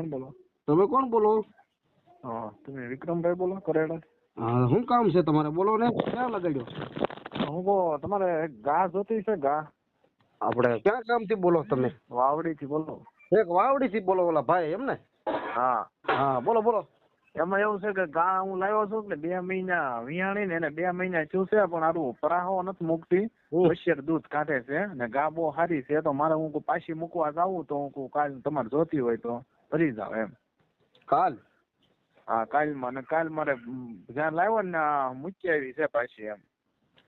કોણ બોલો? તમે કોણ બોલો? હા તમે વિક્રમભાઈ બોલો કરેડા. હા શું કામ છે તમારે? બોલો ને ક્યાં લગાડ્યો? હું કહો તમારે ગા જોતી છે ગા આપણે ક્યાં કામથી બોલો તમે? વાવડી થી બોલો. એક વાવડીથી બોલો ઓલા ભાઈ એમ ને હા. હા બોલો બોલો. એમાં એવું છે કે ગા હું લાવ્યો છું એટલે બે મહિના વિયાણી ને એને બે મહિના ચૂસે છે પણ આરું પરાહો નથી મૂકતી. હમ. દૂધ કાઢે છે ને ગા બહુ સારી છે તો મારે હું પાછી મૂકવા જાવું તો હું કાલ તમારે જોતી હોય તો. ભરી જાવ એમ. કાલ? હા કાલમાં ને કાલ મારે જ્યાં લાવ્યો ને મૂકી આવી છે પાછી એમ.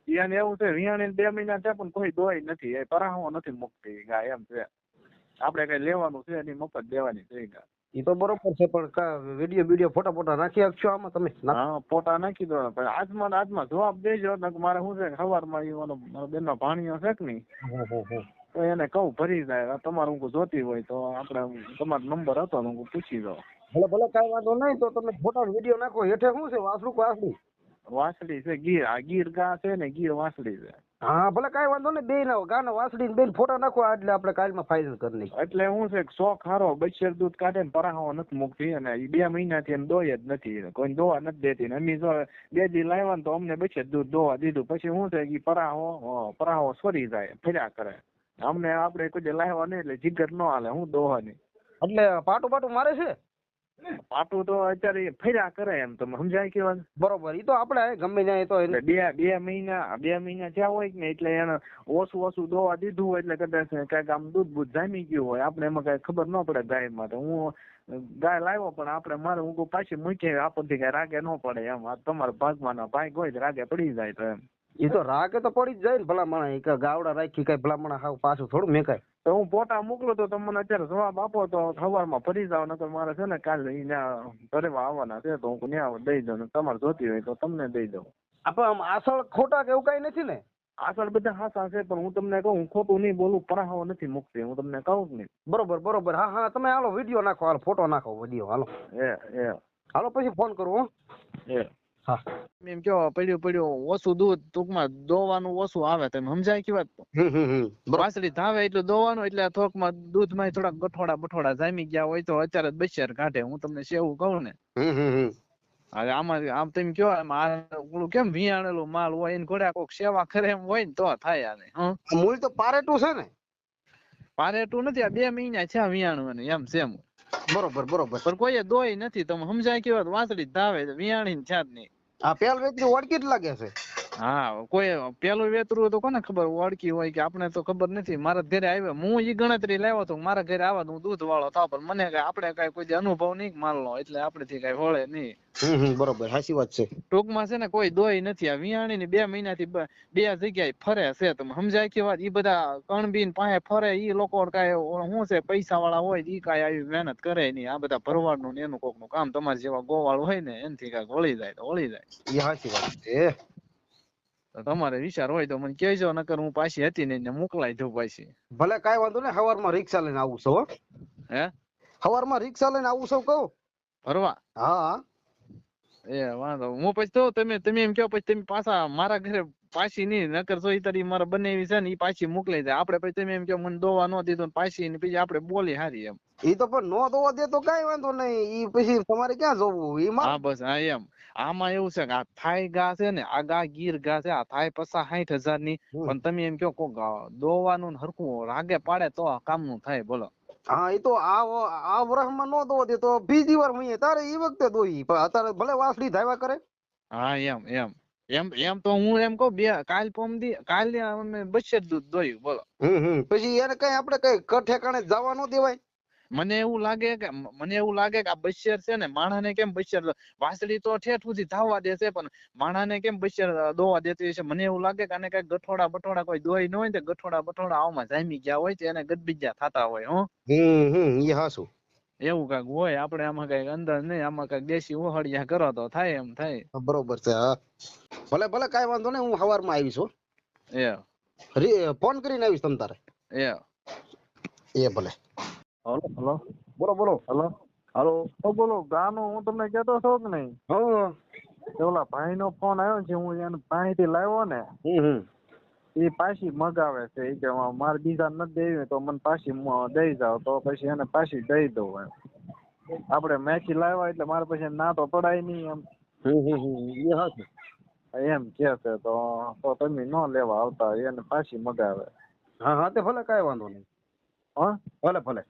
એને એવું છે વિયાણી બે મહિના છે પણ કોઈ દોઈ નથી. એ પરાહો નથી મૂકતી ગા એમ છે. આપણે કઈ લેવાનું છે એની મફત દેવાની છે ગા એ તો બરોબર છે પણ વીડિયો વીડિયો ફોટા ફોટા નાખી આપશો આમાં તમે? હા ફોટા નાખી દો. પણ આજમાં આજમાં જવાબ દેજો મારે શું છે સવારમાં મારો બેનનો ભાણિયો છે કે નહીં. તો એને કહું ભરી જાય તમારે હું જોતી હોય તો આપણે તમારો નંબર હતો હું પૂછી દો ભલે ભલે કાંઈ વાંધો નહીં તો તમે ફોટા વીડિયો નાખો. હેઠે શું છે? વાસડું કે વાસડી છે ગીર. આ ગીર ગા છે ને ગીર વાસડી છે. હા ભલે કાંઈ વાંધો નહીં બે ના વાસડી ને બે ફોટા નાખો. એટલે આપણે કાલમાં ફાઇનલ કરી નાખીએ. એટલે હું છે શોખ હારો બચ્ચર દૂધ કાઢે ને પરાહો નથી મૂકતી અને ઈ બે મહિનાથી એમ દોય જ નથી. કોઈ દોવા નથી દેતી ને એમની જો બે દી લાવ્યા ને તો અમને બચ્ચર દૂધ દોવા દીધું. પછી શું છે કે પરાહો પરાહો સરી જાય ફર્યા કરે. અમને આપણે કોઈ લાવ્યા નહીં એટલે જીગર ન હાલે હું દોવાની એટલે પાટું પાટું મારે છે? પાટું તો અત્યારે ફેર્યા કરે એમ તમે સમજાય કે વાત? બરોબર ઈ તો આપણે ગમે ત્યાં તો બે બે મહિના બે મહિના થયા હોય ને એટલે એને ઓછું ઓછું દોવા દીધું હોય એટલે કદાચ કંઈક આમ દૂધ બૂધ જામી ગયું હોય આપણે એમાં કઈ ખબર ન પડે ગાયમાં તો હું ગાય લાવ્યો પણ આપણે મારે હું પાછી મૂકી આપણથી કઈ રાગે ન પડે એમ. આ તમારા ભાગમાં ના ભાગ હોય રાગે પડી જાય તો એમ. એ તો રાગે તો પડી જ જાય ને ભલામણ. એ ગાવડા રાખી કઈ ભલામણ હાવ પાછું થોડું મેકાય તો હું ફોટા મોકલું તો તમને અત્યારે જવાબ આપો તો સવારમાં ફરી જાવ નકર મારે છે ને કાલે અહીંયા ત્યાં આવવાના છે તો હું ત્યાં દઈ દઉં તમારે જોતી હોય તો તમને દઈ દઉં આપણે આમ આસળ ખોટા કે એવું કઈ નથી ને? આસળ બધા હાસા છે પણ હું તમને કહું હું ખોટું નહીં બોલું પરાહો નથી મૂકતી હું તમને કહું જ નહીં. બરોબર બરોબર. હા હા તમે હાલો વીડિયો નાખો હાલો ફોટો નાખો વીડિયો હાલો. એ એ હાલો પછી ફોન કરું હો. એ હા. એમ કયો પડ્યું પડ્યું ઓછું દૂધ ટૂંકમાં દોવાનું ઓછું આવે તમે સમજાય કે વાત? વાસળી ધાવે એટલું દોવાનું એટલે થોકમાં દૂધમાં થોડા ગઠોડા બઠોડા જામી ગયા હોય તો અત્યારે જ બચ્ચર કાઢે હું તમને સેવું કહું ને. હવે આમાં આમ તમે કયો ઓલું કેમ વિયાણેલું માલ હોય એને ઘોડા કોક સેવા કરે એમ હોય ને તો થાય આને મૂળ તો પારેટું છે ને. પારેટું નથી આ બે મહિના છે વિયાણું એમ સેમ. બરોબર બરોબર. પણ કોઈએ દોય નથી તમે સમજાય કેવા વાંસળી ધાવે વિયાણી ને છાજ નહીં. આ પેલ વેચની ઓળખી જ લાગે છે. હા કોઈ પેલું વેતરું તો કોને ખબર? ઓળખી હોય કે આપણે તો ખબર નથી. મારા ઘરે આવ્યા. હું ઈ ગણતરી લાવ્યો તો મારા ઘરે આવા હું દૂધ વાળો થાવ પણ મને કઈ આપણે કઈ કોઈ અનુભવ નહીં માનલો એટલે આપણે થી કઈ વળે નહીં. બરોબર. સાચી વાત છે. ટૂંકમાં છે ને કોઈ દોય નથી. આ વિયાણી ની બે મહિનાથી બ- બે જગ્યાએ ફરે છે. તમે સમજાય કે વાત? ઈ બધા કણબીન પાસે ફરે ઈ લોકો કઈ શું છે પૈસા વાળા હોય ઈ કઈ આવી મહેનત કરે નહીં. આ બધા ભરવાડનું ને એનું કોકનું કામ તમારે જેવા ગોવાળ હોય ને એનથી કઈ વળી જાય તો વળી જાય. એ સાચી વાત છે. તમારે વિચાર હોય તો મને કહેજો નકર હું પાછી હતી ને મોકલાઈ દઉં પાછી. ભલે કઈ વાંધો નહીં સવારમાં રિક્ષા લઈને આવું છું હો. સવારમાં રિક્ષા લઈને આવું છું કહું. ફરવા? હા હા. એ વાંધો. હું પછી તો તમે તમે એમ કહો પછી તમે પાછા મારા ઘરે પાછી નહીં નકર તો ઈ તારી મારા બંને છે ને એ પાછી મોકલાઈ જાય. આપણે પછી તમે એમ કે મને દોવા ન દીધો ને પાછી ને પછી આપણે બોલી હારી એમ. એ તો પણ નો દોવા દે તો કઈ વાંધો નહીં. ઈ પછી તમારે ક્યાં જોવું? ઈ હા બસ હા એમ. આમાં એવું છે કે આ થાય ગા છે ને આ ગા ગીર ગા છે આ થાય પસા સાઠ હજારની પણ તમે એમ કહો કોક દોવાનું ને હરખું રાગે પાડે તો કામ કામનું થાય બોલો હા એ તો આ આ વરસમાં નો દોવા દે તો બીજી વાર મહીએ તારે ઈ વખતે દોઈ. પણ અત્યારે ભલે વાસડી ધાવ્યા કરે. હા એમ એમ. એમ એમ તો હું એમ કહું બે કાલ પોમદી કાલે અમે બચે દૂધ દોયું બોલો. પછી એને કઈ આપણે કઈ કઠેકાણે ઠેકાણે જવા નો દેવાય? મને એવું લાગે કે મને એવું લાગે કે આ બશેર છે ને માણાને કેમ બશેર વાસળી તો ઠેઠ સુધી ધાવવા દે છે પણ માણાને કેમ બશેર દોવા દેતી છે? મને એવું લાગે કે આને કઈ ગઠોડા બઠોડા કોઈ દોઈ ન હોય ને ગઠોડા બઠોડા આવામાં જામી ગયા હોય તો એને ગદબીજા થતા હોય હો. હમ હમ એ હાસું એવું કંઈક હોય આપણે આમાં કંઈક અંદર નહીં આમાં કંઈક દેશી ઓહળિયા કરો તો થાય એમ થાય. બરોબર છે હા. ભલે ભલે કાંઈ વાંધો નહીં હું સવારમાં આવીશ હો. એ ફોન કરીને આવીશ તમ તારે. એ એ ભલે. Hello hello. બોલો બોલો. હલો. હલો. તો બોલો ગાનું હું તમને કહેતો છો કે નહીં? હા. ઓલા ભાઈ નો ફોન આવ્યો છે હું એને પાસેથી લાવ્યો ને હમ હમ. એ પાછી મગાવે છે. એ કે મારે બીજા નથી દેવી તો મને પાછી દઈ જાવ તો પછી એને પાછી દઈ દઉં એમ. આપણે મેચી લાવ્યા એટલે મારે પછી ના તો પડાય નહીં એમ. એમ કે છે તો તો તમે ન લેવા આવતા. એને પાછી મગાવે. હા હા તે ભલે કાંઈ વાંધો નહીં. હા? ભલે ભલે.